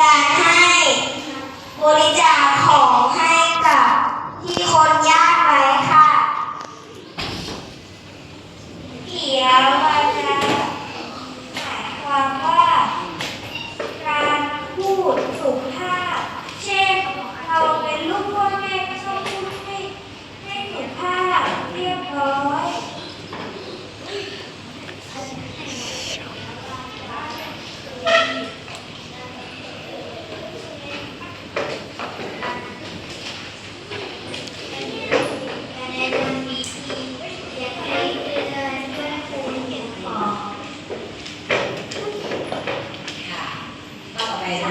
การให้ บริจาคของให้ ไปน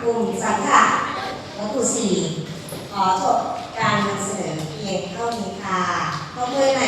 กลุ่มสังขะวัตถุสี่ขอจบการนำเสนอเพียงเท่านี้ค่ะขอบคุณ